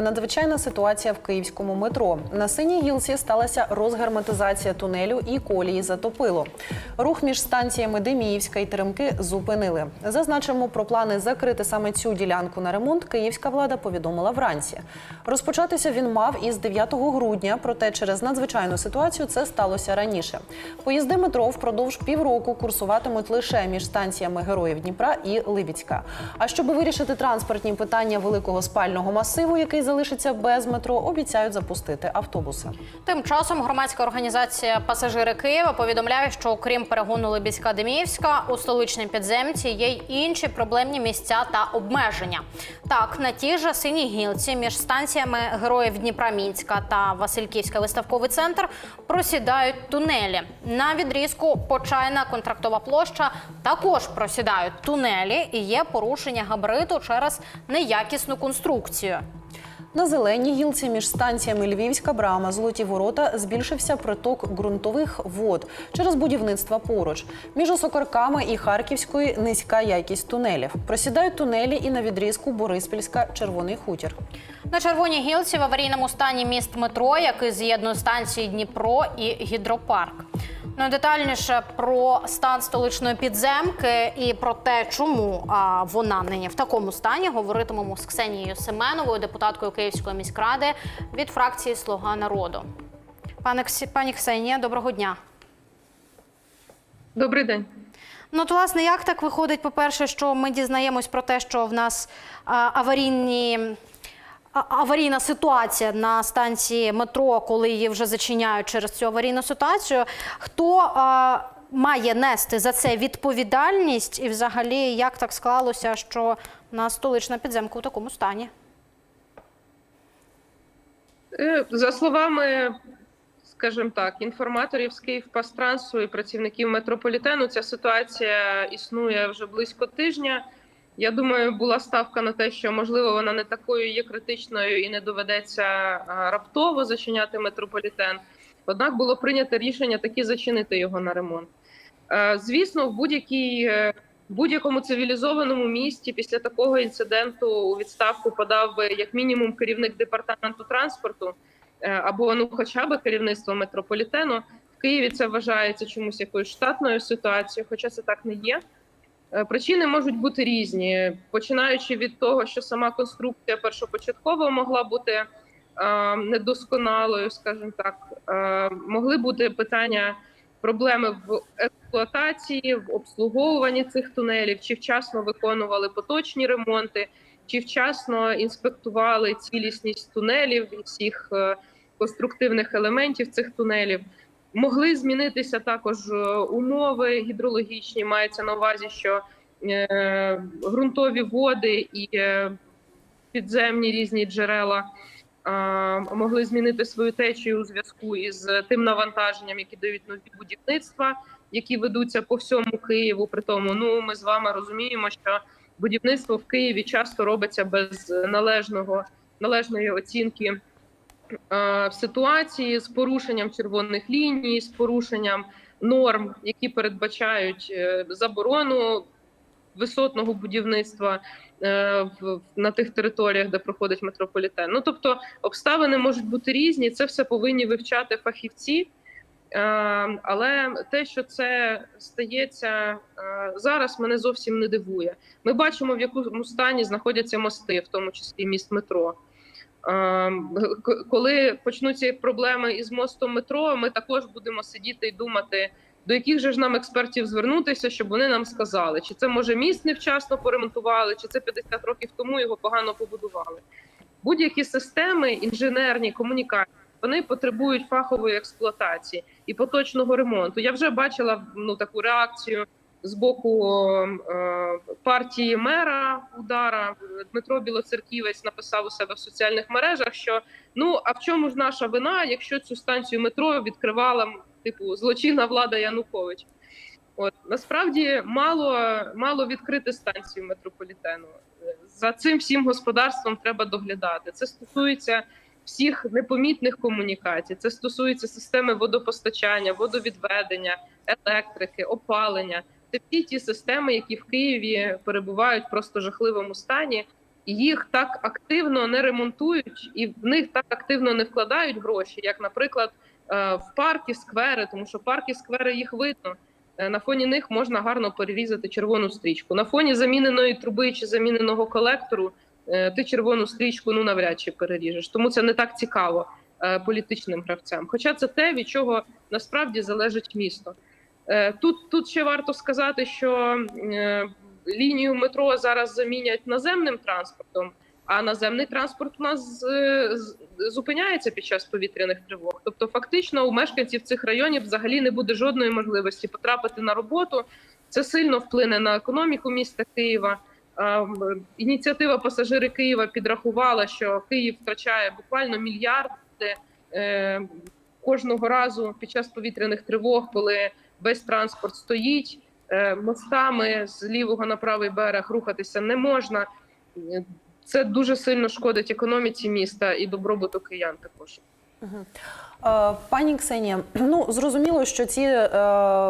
Надзвичайна ситуація в київському метро. На синій гілці сталася розгерметизація тунелю і колії затопило. Рух між станціями Деміївська і Теремки зупинили. Зазначимо про плани закрити саме цю ділянку на ремонт. Київська влада повідомила вранці. Розпочатися він мав із 9 грудня, проте через надзвичайну ситуацію це сталося раніше. Поїзди метро впродовж півроку курсуватимуть лише між станціями Героїв Дніпра і Либідська. А щоб вирішити транспортні питання великого спального масиву, який залишиться без метро, обіцяють запустити автобуси. Тим часом громадська організація Пасажири Києва повідомляє, що окрім перегону Либіська Деміївська у столичній підземці є й інші проблемні місця та обмеження. Так, на тій же синій гілці між станціями Героїв Дніпра Мінська та Васильківська виставковий центр просідають тунелі. На відрізку Почайна контрактова площа також просідають тунелі і є порушення габариту через неякісну конструкцію. На зеленій гілці між станціями Львівська брама, Золоті ворота збільшився приток ґрунтових вод через будівництва поруч. Між Осокорками і Харківською низька якість тунелів. Просідають тунелі і на відрізку Бориспільська Червоний хутір. На червоній гілці в аварійному стані міст метро, який з'єднує станції Дніпро і гідропарк. Ну, детальніше про стан столичної підземки і про те, чому а, вона нині в такому стані, говоритимемо з Ксенією Семеновою, депутаткою Київської міськради від фракції Слуга народу. Пане пані Ксенія, доброго дня. Добрий день. Ну, то, власне, як так виходить, по-перше, що ми дізнаємось про те, що в нас аварійні. Аварійна ситуація на станції метро, коли її вже зачиняють через цю аварійну ситуацію. Хто має нести за це відповідальність, і взагалі як так склалося, що в нас столична підземка у такому стані? Е, За словами, скажімо так, інформаторів з Київпастрансу і працівників метрополітену, ця ситуація існує вже близько тижня. Я думаю, була ставка на те, що можливо вона не такою є критичною і не доведеться раптово зачиняти метрополітен. Однак було прийнято рішення таки зачинити його на ремонт. Е, Звісно, в будь-якій е, будь-якому цивілізованому місті після такого інциденту у відставку подав би як мінімум керівник департаменту транспорту е, або ну, хоча б керівництво метрополітену. В Києві це вважається чомусь якоюсь штатною ситуацією, хоча це так не є. Е, Причини можуть бути різні, починаючи від того, що сама конструкція першопочатково могла бути е, недосконалою, скажімо так, е, могли бути питання проблеми в експлуатації, в обслуговуванні цих тунелів, чи вчасно виконували поточні ремонти, чи вчасно інспектували цілісність тунелів і всіх конструктивних елементів цих тунелів. Могли змінитися також е, умови гідрологічні. Мається на увазі, що е, ґрунтові води і е, підземні різні джерела е, могли змінити свою течію у зв'язку із тим навантаженням, які дають нові будівництва, які ведуться по всьому Києву. При тому, ну ми з вами розуміємо, що будівництво в Києві часто робиться без належного належної оцінки в ситуації з порушенням червоних ліній, з порушенням норм, які передбачають е, заборону висотного будівництва е, на тих територіях, де проходить метрополітен. Ну тобто обставини можуть бути різні. Це все повинні вивчати фахівці. Е, Але те, що це стається е, зараз, мене зовсім не дивує. Ми бачимо, в якому стані знаходяться мости, в тому числі міст метро. Е, к- Коли почнуться проблеми із мостом метро, ми також будемо сидіти і думати, до яких же ж нам експертів звернутися, щоб вони нам сказали, чи це може міст невчасно поремонтували, чи це 50 років тому його погано побудували. Будь-які системи, інженерні комунікації, вони потребують фахової експлуатації і поточного ремонту. Я вже бачила ну таку реакцію з боку е, партії мера удара. Дмитро Білоцерківець написав у себе в соціальних мережах, що ну а в чому ж наша вина, якщо цю станцію метро відкривала типу злочинна влада Янукович? От насправді мало мало відкрити станцію метрополітену. За цим всім господарством треба доглядати. Це стосується всіх непомітних комунікацій. Це стосується системи водопостачання, водовідведення, електрики, опалення. Це всі ті системи, які в Києві перебувають в просто жахливому стані. їх так активно не ремонтують і в них так активно не вкладають гроші, як, наприклад, е, в парки, сквери, тому що парки, сквери їх видно. Е, На фоні них можна гарно перерізати червону стрічку. На фоні заміненої труби чи заміненого колектору е, ти червону стрічку ну навряд чи переріжеш. Тому це не так цікаво політичним гравцям. Хоча це те, від чого насправді залежить місто. Е, Тут, тут ще варто сказати, що е, лінію метро зараз замінять наземним транспортом, а наземний транспорт у нас е, зупиняється під час повітряних тривог. Тобто, фактично, у мешканців цих районів взагалі не буде жодної можливості потрапити на роботу. Це сильно вплине на економіку міста Києва. Ініціатива пасажири Києва підрахувала, що Київ втрачає буквально мільярди кожного разу під час повітряних тривог, коли весь транспорт стоїть. е, Мостами з лівого на правий берег рухатися не можна. Це дуже сильно шкодить економіці міста і добробуту киян також. Е, Пані Ксенія, ну зрозуміло, що ці е,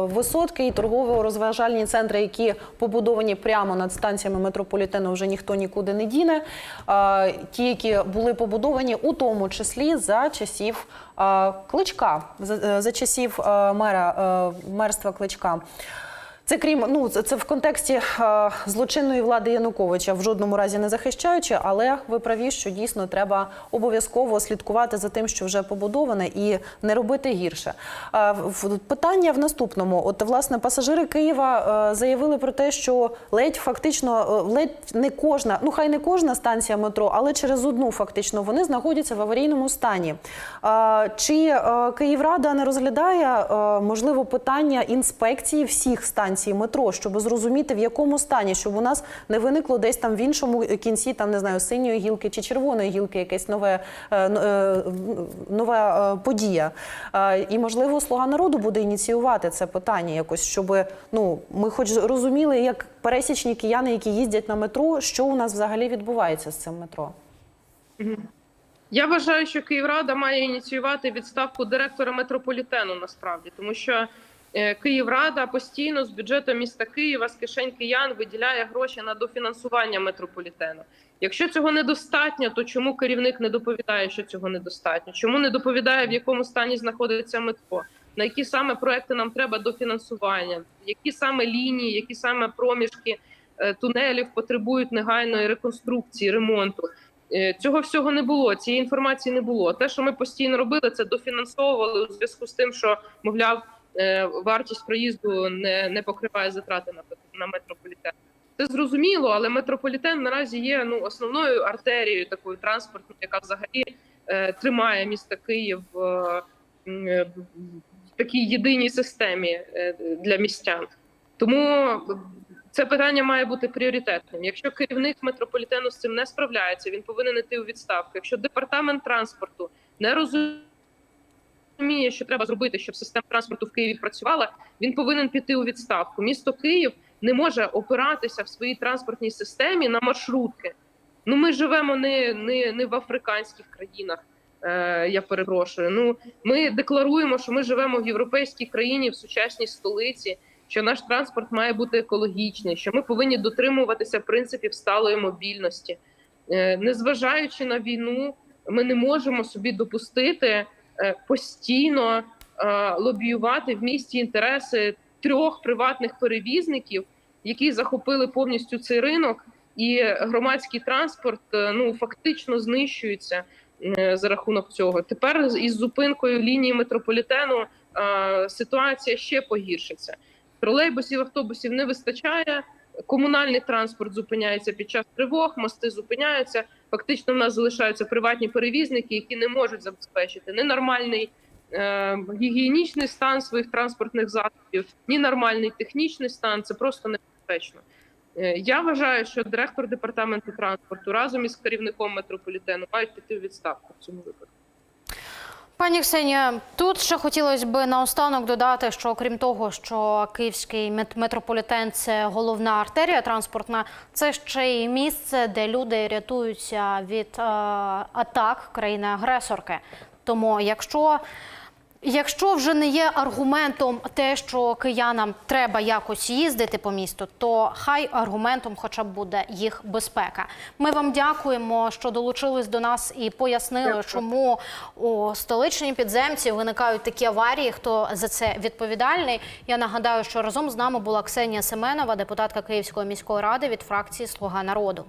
висотки і торгово-розважальні центри, які побудовані прямо над станціями метрополітену, вже ніхто нікуди не діне. Е, ті, які були побудовані, у тому числі за часів е, кличка, за, за часів е, мера е, мерства кличка. Це крім ну це, в контексті е, злочинної влади Януковича в жодному разі не захищаючи, але ви праві, що дійсно треба обов'язково слідкувати за тим, що вже побудоване, і не робити гірше. Е, питання в наступному: от власне пасажири Києва е, заявили про те, що ледь фактично е, ледь не кожна, ну хай не кожна станція метро, але через одну фактично вони знаходяться в аварійному стані. Е, Чи е, Київрада не розглядає е, можливо питання інспекції всіх станцій метро, щоб зрозуміти в якому стані, щоб у нас не виникло десь там в іншому кінці, там не знаю, синьої гілки чи червоної гілки, якесь нове е, е, нова е, подія. І можливо, слуга народу буде ініціювати це питання якось, щоб ну ми хоч розуміли, як пересічні кияни, які їздять на метро, що у нас взагалі відбувається з цим метро. Я вважаю, що Київрада має ініціювати відставку директора метрополітену насправді, тому що Київрада постійно з бюджету міста Києва з кишень киян виділяє гроші на дофінансування метрополітену. Якщо цього недостатньо, то чому керівник не доповідає, що цього недостатньо? Чому не доповідає, в якому стані знаходиться метро? На які саме проекти нам треба дофінансування? Які саме лінії, які саме проміжки е, тунелів потребують негайної реконструкції, ремонту? Е, Цього всього не було. Цієї інформації не було. Те, що ми постійно робили, це дофінансовували у зв'язку з тим, що мовляв е, вартість проїзду не, не покриває затрати на, на метрополітен. Це зрозуміло, але метрополітен наразі є ну основною артерією такою транспортною, яка взагалі е, тримає місто Київ е, е, в такій єдиній системі е, для містян. Тому це питання має бути пріоритетним. Якщо керівник метрополітену з цим не справляється, він повинен йти у відставку. Якщо департамент транспорту не розуміє, що треба зробити, щоб система транспорту в Києві працювала, він повинен піти у відставку. Місто Київ не може опиратися в своїй транспортній системі на маршрутки. Ну, ми живемо не, не, не в африканських країнах. Е, я перепрошую. Ну, ми декларуємо, що ми живемо в європейській країні, в сучасній столиці що наш транспорт має бути екологічний, що ми повинні дотримуватися принципів сталої мобільності. Е, Незважаючи на війну, ми не можемо собі допустити постійно е, лобіювати в місті інтереси трьох приватних перевізників, які захопили повністю цей ринок, і громадський транспорт е, ну фактично знищується е, за рахунок цього. Тепер із зупинкою лінії метрополітену е, ситуація ще погіршиться тролейбусів, автобусів не вистачає. Комунальний транспорт зупиняється під час тривог, мости зупиняються. Фактично, в нас залишаються приватні перевізники, які не можуть забезпечити ні нормальний е, гігієнічний стан своїх транспортних засобів, ні нормальний технічний стан. Це просто небезпечно. Е, Я вважаю, що директор департаменту транспорту разом із керівником метрополітену мають піти у відставку в цьому випадку. Пані Ксенія, тут ще хотілося б наостанок додати, що окрім того, що київський мет- метрополітен це головна артерія транспортна, це ще й місце, де люди рятуються від е, атак країни-агресорки. Тому, якщо Якщо вже не є аргументом те, що киянам треба якось їздити по місту, то хай аргументом, хоча б буде їх безпека. Ми вам дякуємо, що долучились до нас і пояснили, чому у столичній підземці виникають такі аварії. Хто за це відповідальний? Я нагадаю, що разом з нами була Ксенія Семенова, депутатка Київської міської ради від фракції Слуга народу.